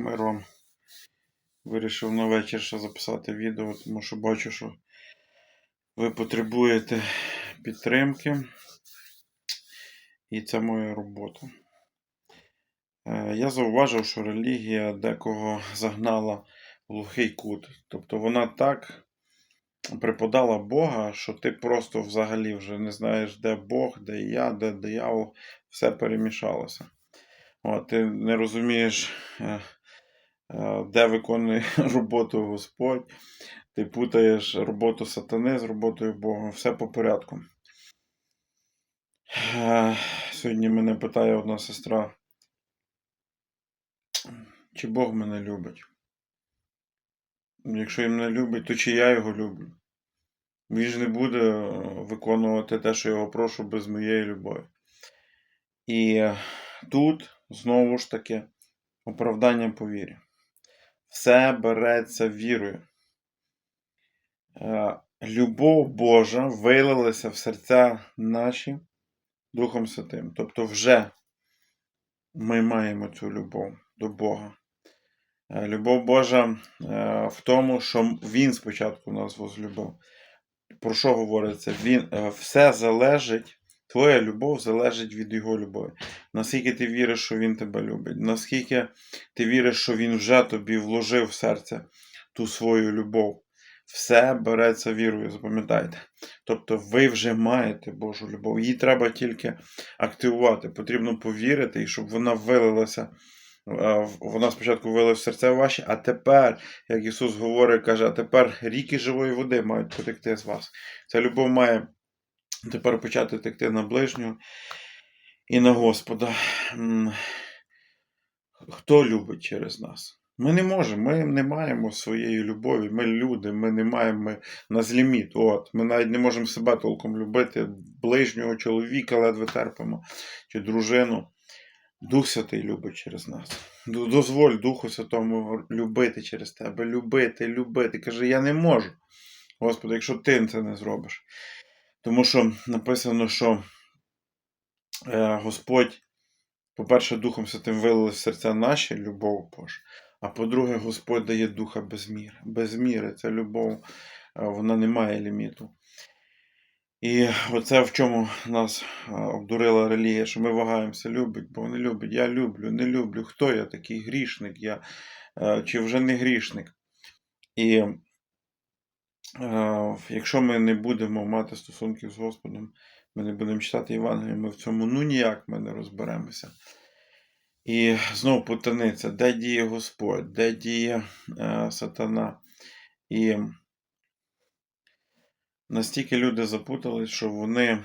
мир. Вирішив на вечір ще записати відео, тому що бачу, що ви потребуєте підтримки. І це моя робота. Е, Я зауважив, що релігія декого загнала в глухий кут. Тобто вона так припадала Бога, що ти просто взагалі вже не знаєш, де Бог, де я, де диявол, все перемішалося. От, ти не розумієш, е, де виконує роботу Господь. Ти путаєш роботу сатани з роботою Бога. Все по порядку. Е, Сьогодні мене питає одна сестра, чи Бог мене любить. Якщо він мене любить, то чи я його люблю? Він ж не буде е, виконувати те, що я його прошу, без моєї любові. І е, тут знову ж таки оправдання по вірі. Все береться вірою. Е, Любов Божа вилилася в серця наші Духом Святим. Тобто, вже ми маємо цю любов до Бога. Е, Любов Божа е, в тому, що Він спочатку нас возлюбив. Про що говориться? Він, все залежить, твоя любов залежить від Його любові. Наскільки ти віриш, що Він тебе любить, наскільки ти віриш, що Він вже тобі вложив в серце ту свою любов. Все береться вірою, запам'ятайте. Тобто ви вже маєте Божу любов. Її треба тільки активувати. Потрібно повірити, і щоб вона вилилася. Вона спочатку вилилася в серце ваші, а тепер, як Ісус говорить, каже, а тепер ріки живої води мають потекти з вас. Ця любов має тепер почати текти на ближнього і на Господа. Хто любить через нас? Ми не можемо, ми не маємо своєї любові, ми люди, ми не маємо ми, нас ліміт. От, ми навіть не можемо себе толком любити, ближнього чоловіка ледве терпимо, чи дружину. Дух Святий любить через нас. Дозволь Духу Святому любити через тебе, любити, любити. Каже, я не можу. Господи, якщо ти це не зробиш. Тому що написано, що е, Господь, по-перше, Духом Святим вилили в серця наші любов Божа. А по-друге, Господь дає духа без міри. Без міри. Ця любов, е, вона не має ліміту. І оце в чому нас е, обдурила релігія, що ми вагаємося, любить, бо не любить. Я люблю, не люблю. Хто я такий грішник? Я, чи вже не грішник? І якщо ми не будемо мати стосунків з Господом, ми не будемо читати Євангелія, ми в цьому ну ніяк ми не розберемося. І знову путаниця, де діє Господь, де діє е, сатана. І настільки люди запутались, що вони.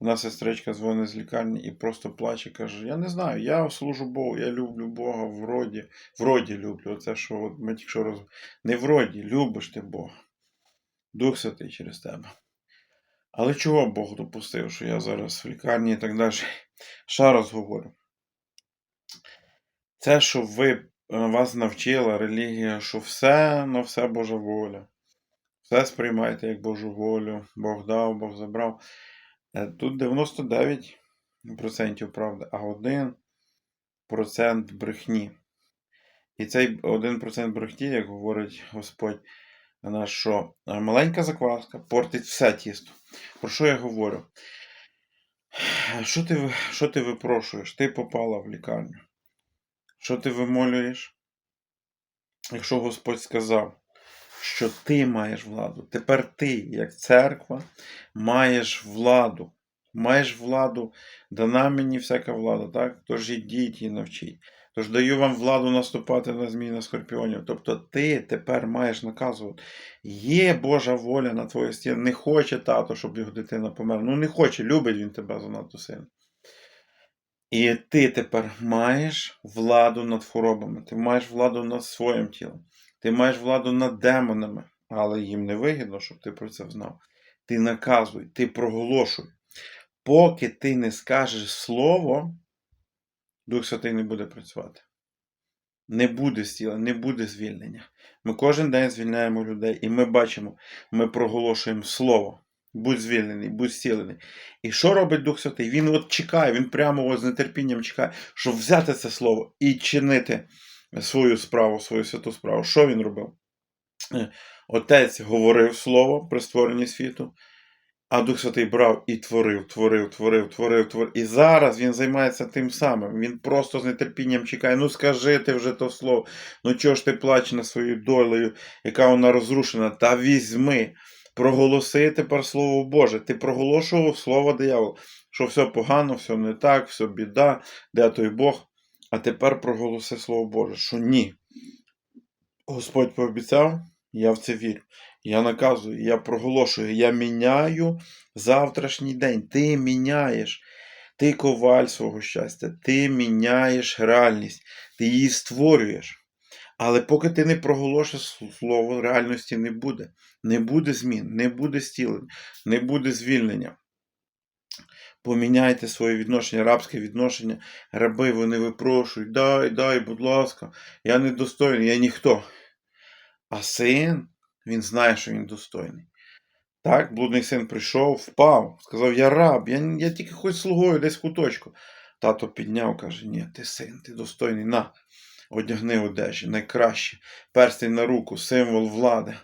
Одна сестричка дзвонить з лікарні і просто плаче, каже: Я не знаю, я служу Богу, я люблю Бога вроді, вроді люблю. Оце, що от ми тільки що роз... Не вроді, любиш ти Бога. Дух Святий через тебе. Але чого Бог допустив, що я зараз в лікарні і так далі? Ще раз говорю. Це, що ви е, вас навчила релігія, що все на все Божа воля. Все сприймайте як Божу волю. Бог дав, Бог забрав. Е, Тут 99% правди, а 1% брехні. І цей 1% брехні, як говорить Господь наш, що е, маленька закваска портить все тісто. Про що я говорю? Що ти, що ти випрошуєш? Ти попала в лікарню. Що ти вимолюєш? Якщо Господь сказав, що ти маєш владу, тепер ти, як церква, маєш владу. Маєш владу, дана мені всяка влада, так? Тож ідіть і навчіть. Тож даю вам владу наступати на змій, на скорпіонів. Тобто ти тепер маєш наказувати. Є Божа воля на твоїй стіні. Не хоче тато, щоб його дитина померла. Ну не хоче, любить він тебе занадто сильно. І ти тепер маєш владу над хворобами, ти маєш владу над своїм тілом, ти маєш владу над демонами, але їм не вигідно, щоб ти про це знав. Ти наказуй, ти проголошуй. Поки ти не скажеш слово, Дух Святий не буде працювати. Не буде стіла, не буде звільнення. Ми кожен день звільняємо людей, і ми бачимо, ми проголошуємо слово. Будь звільнений, будь зцілений. І що робить Дух Святий? Він от чекає, він прямо от з нетерпінням чекає, щоб взяти це слово і чинити свою справу, свою святу справу. Що він робив? Е, Отець говорив слово при створенні світу, а Дух Святий брав і творив, творив, творив, творив, творив. І зараз він займається тим самим. Він просто з нетерпінням чекає. Ну скажи ти вже то слово. Ну чого ж ти плачеш над своєю долею, яка вона розрушена? Та візьми, проголоси тепер Слово Боже. Ти проголошував слово диявол, що все погано, все не так, все біда, де той Бог. А тепер проголоси Слово Боже, що ні. Господь пообіцяв, я в це вірю. Я наказую, я проголошую, я міняю завтрашній день. Ти міняєш. Ти коваль свого щастя, ти міняєш реальність, ти її створюєш. Але поки ти не проголошиш слово, реальності не буде. Не буде змін, не буде стілення, не буде звільнення. Поміняйте своє відношення, рабське відношення. Раби вони випрошують, дай, дай, будь ласка, я недостойний, я ніхто. А син, він знає, що він достойний. Так, блудний син прийшов, впав, сказав: Я раб, я, я тільки хоч слугою десь в куточку. Тато підняв, каже: Ні, ти син, ти достойний, на, одягни одежі, найкраще, перстень на руку, символ влади,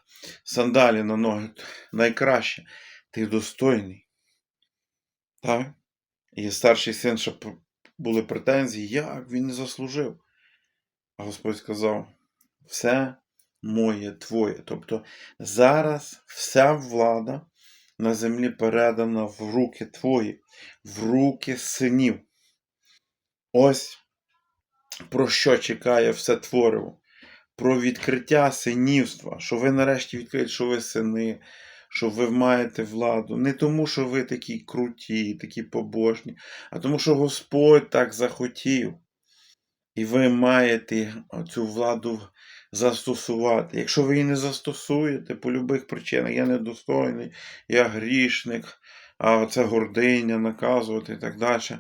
сандалі на ноги, найкраще. Ти достойний. Так? І старший син, щоб були претензії, як він не заслужив. А Господь сказав: все моє твоє. Тобто зараз вся влада на землі передана в руки твої, в руки синів. Ось про що чекає все твориво. Про відкриття синівства, що ви нарешті відкриєте, що ви сини, що ви маєте владу. Не тому, що ви такі круті, такі побожні, а тому, що Господь так захотів. І ви маєте цю владу застосувати. Якщо ви її не застосуєте по любих причинах, я недостойний, я грішник, а це гординя, наказувати і так далі.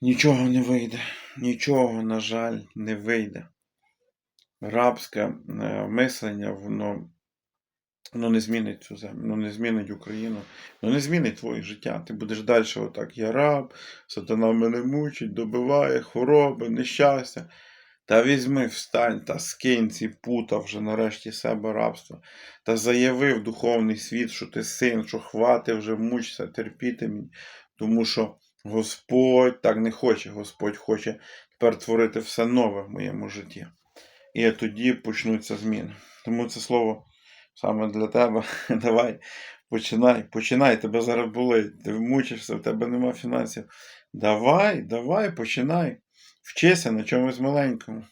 Нічого не вийде. Нічого, на жаль, не вийде. Рабське е, мислення, воно воно не змінить цю землю, воно не змінить Україну, воно не змінить твоє життя. Ти будеш далі отак. Я раб, сатана мене мучить, добиває хвороби, нещастя. Та візьми, встань та скинь ці пута вже нарешті себе рабства. Та заяви в духовний світ, що ти син, що хвати вже мучся, терпіти мені. Тому що Господь так не хоче. Господь хоче тепер творити все нове в моєму житті. І тоді почнуться зміни. Тому це слово саме для тебе. Давай, починай, починай, тебе зараз болить, ти мучишся, в тебе нема фінансів. Давай, давай, починай. Вчися на чомусь маленькому.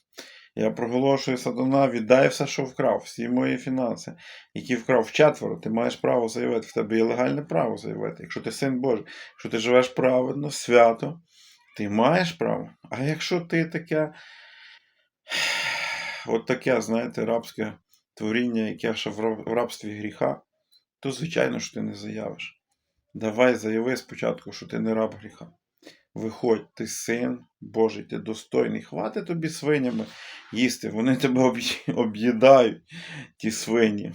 Я проголошую сатана, віддай все, що вкрав, всі мої фінанси, які вкрав вчетверо, ти маєш право заявити, в тебе є легальне право заявити. Якщо ти син Божий, якщо ти живеш праведно, свято, ти маєш право. А якщо ти таке, от таке, знаєте, рабське творіння, яке ще в рабстві гріха, то звичайно що ти не заявиш. Давай заяви спочатку, що ти не раб гріха. Виходь, ти син Божий, ти достойний. Хвати тобі свинями їсти. Вони тебе об'їдають, ті свині.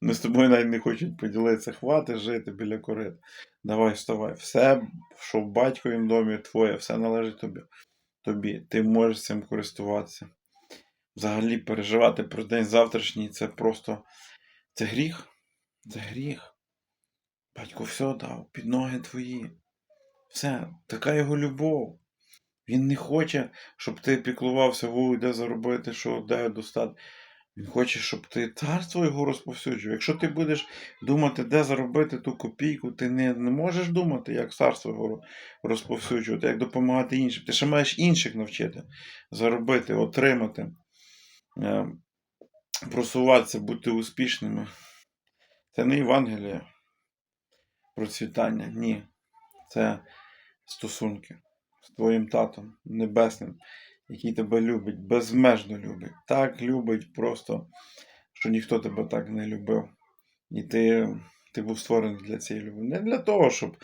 Вони з тобою навіть не хочуть поділитися. Хвати жити біля корит. Давай, вставай. Все, що в батьковім домі твоє, все належить тобі. тобі. Ти можеш цим користуватися. Взагалі переживати про день завтрашній це просто це гріх. Це гріх. Батько все дав під ноги твої. Все, така його любов. Він не хоче, щоб ти піклувався, о, де заробити, що де достати. Він хоче, щоб ти царство його розповсюджував. Якщо ти будеш думати, де заробити ту копійку, ти не, не можеш думати, як царство його розповсюджувати, як допомагати іншим. Ти ще маєш інших навчити заробити, отримати, е, просуватися, бути успішними. Це не Євангеліє процвітання. Ні. Це стосунки з твоїм татом небесним, який тебе любить, безмежно любить. Так любить просто, що ніхто тебе так не любив. І ти ти був створений для цієї любові. Не для того, щоб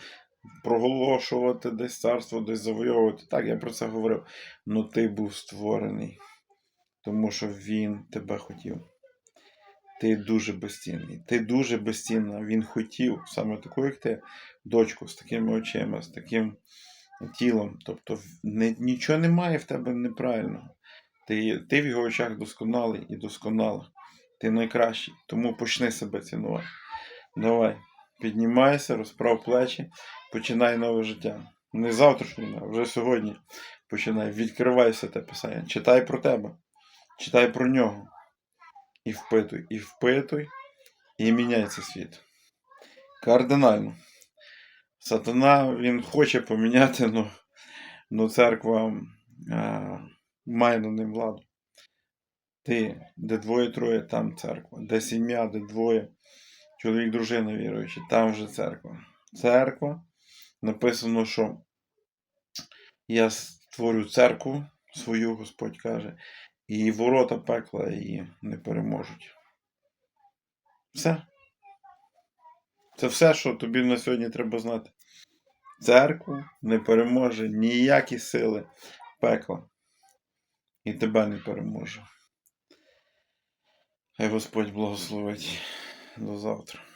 проголошувати десь царство, десь завойовувати. Так, я про це говорив. Ну ти був створений, тому що він тебе хотів. Ти дуже безцінний. Ти дуже безцінна. Він хотів саме таку, як ти, дочку, з такими очима, з таким тілом. Тобто не, нічого немає в тебе неправильного. Ти, ти в його очах досконалий і досконала. Ти найкращий, тому почни себе цінувати. Давай, піднімайся, розправ плечі, починай нове життя. Не завтрашнього, а вже сьогодні. Починай, відкривай все те писання. Читай про тебе, читай про нього. І впитуй, і впитуй, і цей світ. Кардинально. Сатана він хоче поміняти, ну, ну церква а, має над ним владу. Ти, де двоє-троє, там церква. Де сім'я, де двоє, чоловік, дружина віруючі, там вже церква. Церква. Написано, що я створю церкву свою, Господь каже, і ворота пекла її не переможуть. Все. Це все, що тобі на сьогодні треба знати. Церкву не переможе ніякі сили пекла. І тебе не переможе. Хай Господь благословить. До завтра.